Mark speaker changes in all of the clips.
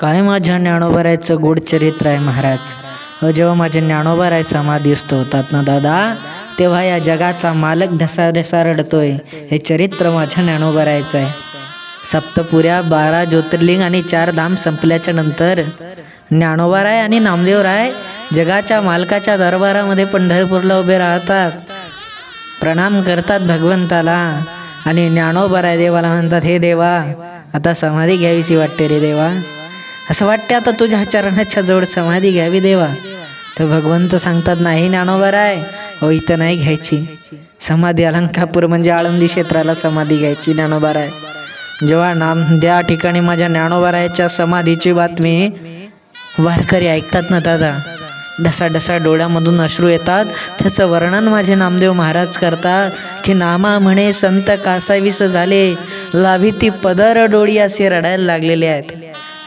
Speaker 1: काय माझ्या ज्ञानोबरायचं गोड चरित्र आहे महाराज? जेव्हा माझे ज्ञानोबराय समाधीस्थ होतात ना दादा तेव्हा या जगाचा मालक ढसा ढसा रडतोय. हे चरित्र माझ्या ज्ञानोबरायचं आहे. सप्तपुऱ्या बारा ज्योतिर्लिंग आणि चार धाम संपल्याच्या नंतर ज्ञानोबाराय आणि नामदेवराय जगाच्या मालकाच्या दरबारामध्ये पंढरपूरला उभे राहतात. प्रणाम करतात भगवंताला आणि ज्ञानोबराय देवाला म्हणतात हे देवा आता समाधी घ्यावीशी वाटते रे देवा. असं वाटते आता तुझ्या चरणाच्या जवळ समाधी घ्यावी देवा. तर भगवंत सांगतात नाही ज्ञानोबराय हो इथं नाही घ्यायची. समाधी अलंकापूर म्हणजे आळंदी क्षेत्राला समाधी घ्यायची ज्ञानोबाराय जेव्हा नाम त्या ठिकाणी माझ्या ज्ञानोबारायच्या समाधीची बातमी वारकरी ऐकतात ना दादा डसा डसा डोळ्यामधून अश्रू येतात. त्याचं वर्णन माझे नामदेव महाराज करतात की नामा म्हणे संत कासावीस झाले लाभी ती पदर डोळी असे रडायला लागलेले आहेत.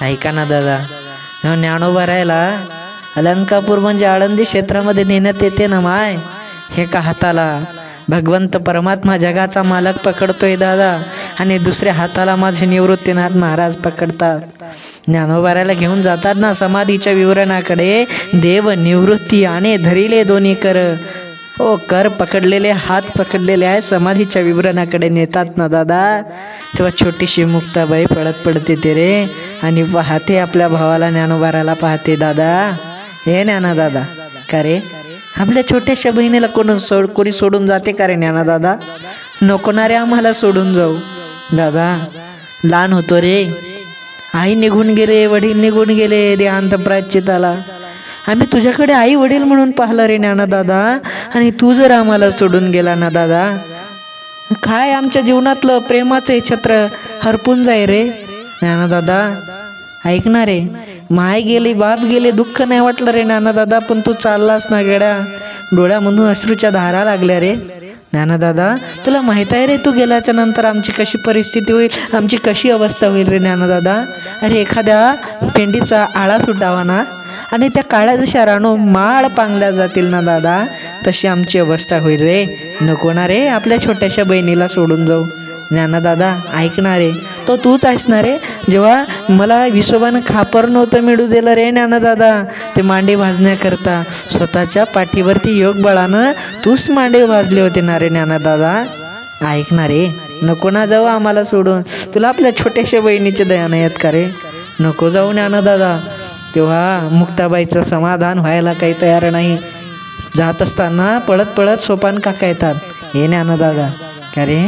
Speaker 1: ऐका ना दादा. जेव्हा ज्ञानोबा अलंकापूर म्हणजे आळंदी क्षेत्रामध्ये नेण्यात येते ना माय? हे का हाताला? भगवंत परमात्मा जगाचा मालक पकडतोय दादा. आणि दुसऱ्या हाताला माझे निवृत्तीनाथ महाराज पकडतात. ज्ञानोबाऱ्याला घेऊन जातात ना समाधीच्या विवरणाकडे. देव निवृत्ती आणि धरिले दोन्ही कर. हो कर पकडलेले हात पकडलेले आहे. समाधीच्या विवरणाकडे नेतात ना दादा. तेव्हा छोटीशी मुक्ताबाई पडत पडते ते रे. आणि पाहते आपल्या भावाला ज्ञानोबाराला पाहते दादा. हे ज्ञाना दादा. का रे? आपल्या छोट्याशा बहिणीला कोण सोड कोणी सोडून जाते का रे ज्ञाना दादा? नको ना रे आम्हाला सोडून जाऊ. दादा लहान होतो रे. आई निघून गेले वडील निघून गेले देहांत प्राच्यताला आम्ही तुझ्याकडे आई वडील म्हणून पाहिलं रे ज्ञाना दादा. आणि तू जर आम्हाला सोडून गेला ना दादा? काय आमच्या जीवनातलं प्रेमाचं हे छत्र हरपून जाय रे? नाना दादा ऐकणार रे. माय गेली बाप गेले दुःख नाही वाटलं रे नाना दादा पण तू चाललास ना गड्या. डोळ्यामधून अश्रूच्या धारा लागल्या रे. नाना दादा तुला माहीत आहे रे तू गेल्याच्यानंतर आमची कशी परिस्थिती होईल आमची कशी अवस्था होईल रे नाना दादा? अरे एखाद्या पेंडीचा आळा सुटावा ना. आणि त्या काळ्या जशा माळ पांगल्या जातील ना दादा? तशी आमची अवस्था होईल रे. नको ना रे आपल्या छोट्याशा बहिणीला सोडून जाऊ. ज्ञानदादा ऐकणारे तो तूच आहेस ना रे? जेव्हा मला विशोबानं खापर नव्हतं मिळू दिलं रे ज्ञानदादा ते मांडे भाजण्याकरता स्वतःच्या पाठीवरती योग बळानं तूच मांडे भाजले होते ना रे ज्ञानदादा ऐकणारे नको ना जाऊ आम्हाला सोडून. तुला आपल्या छोट्याशा बहिणीचे दयानं येत आहेत का रे? नको जाऊ ज्ञानदादा तेव्हा मुक्ताबाईचं समाधान व्हायला काही तयार नाही. जात असताना पळत पळत सोपान काका येतात. हे ज्ञानदादा का रे?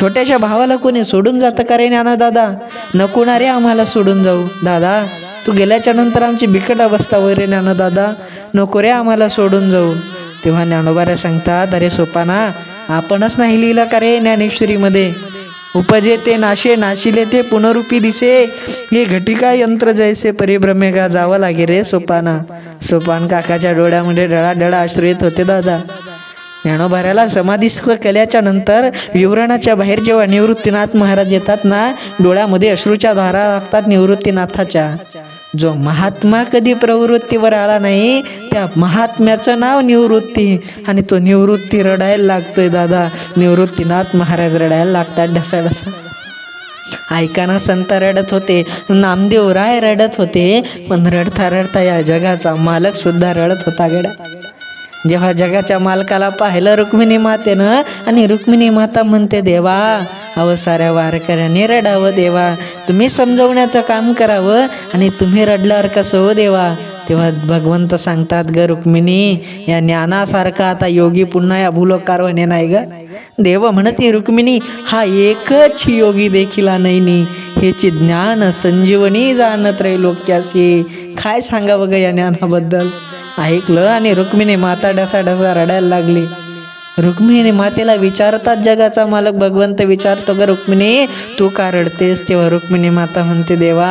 Speaker 1: छोट्याशा भावाला कोणी सोडून जातं का रे दादा नको ना रे आम्हाला सोडून जाऊ. दादा तू गेल्याच्यानंतर आमची बिकट अवस्था वगैरे रे दादा नको रे आम्हाला सोडून जाऊ. तेव्हा ज्ञानोबाऱ्या सांगतात अरे सोपाना आपणच नाही लिहिलं का रे ज्ञानेश्वरीमध्ये? उपजे ते नाशे नाशिले ते पुनरुपी दिसे. हे घटिका यंत्र जैसे परिभ्रमे का जावं लागे रे सोपाना. सोपान काकाच्या डोळ्यामध्ये डळा डळा अश्रू येत होते दादा. ज्ञानोबाऱ्याला समाधीस्थ केल्याच्यानंतर विवरणाच्या बाहेर जेव्हा निवृत्तीनाथ महाराज येतात ना डोळ्यामध्ये अश्रूच्या धारा लागतात निवृत्तीनाथाच्या. जो महात्मा कधी प्रवृत्तीवर आला नाही त्या महात्म्याचं नाव निवृत्ती. आणि तो निवृत्ती रडायला लागतोय दादा. निवृत्तीनाथ महाराज रडायला लागतात ढसा ढसा ऐकाना संत रडत होते. नामदेव राय रडत होते पण रडता रडता या जगाचा मालक सुद्धा रडत होता गडा जेव्हा जगाच्या मालकाला पाहिलं रुक्मिणी मातेनं आणि रुक्मिणी माता म्हणते देवा अव साऱ्या वारकऱ्याने रडावं देवा. तुम्ही समजवण्याचं काम करावं आणि तुम्ही रडल्यावर कसं हो देवा? तेव्हा भगवंत सांगतात ग रुक्मिणी या ज्ञानासारखा आता योगी पुन्हा या भूलोकार होणे नाही ग. देव म्हणते रुक्मिणी हा एकच योगी देखील नाही हेची ज्ञान संजीवनी जाणत लोक्यासी काय सांगावं ग या ज्ञानाबद्दल? ऐकलं आणि रुक्मिणी माता डसा डसा रडायला लागली. रुक्मिणी मातेला विचारतात जगाचा मालक भगवंत विचारतो ग रुक्मिणी तू का रडतेस? तेव्हा रुक्मिणी माता म्हणते देवा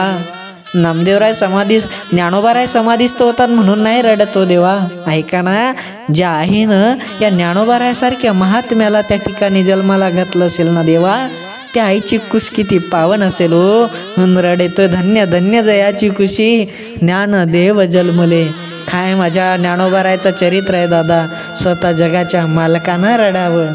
Speaker 1: नामदेवराय समाधी ज्ञानोबाराय समाधीस्त होतात म्हणून नाही रडत हो देवा. ऐका ना ज्या ना या ज्ञानोबारायसारख्या महात्म्याला त्या ठिकाणी जन्माला घातलं असेल ना देवा त्या आईची कुश किती पावन असेल हो म्हणून रडेतो धन्य धन्य जयाची कुशी. ज्ञान देव जन्मले काय माझ्या ज्ञानोबारायचं चरित्र आहे दादा? स्वतः जगाच्या मालकानं रडावं.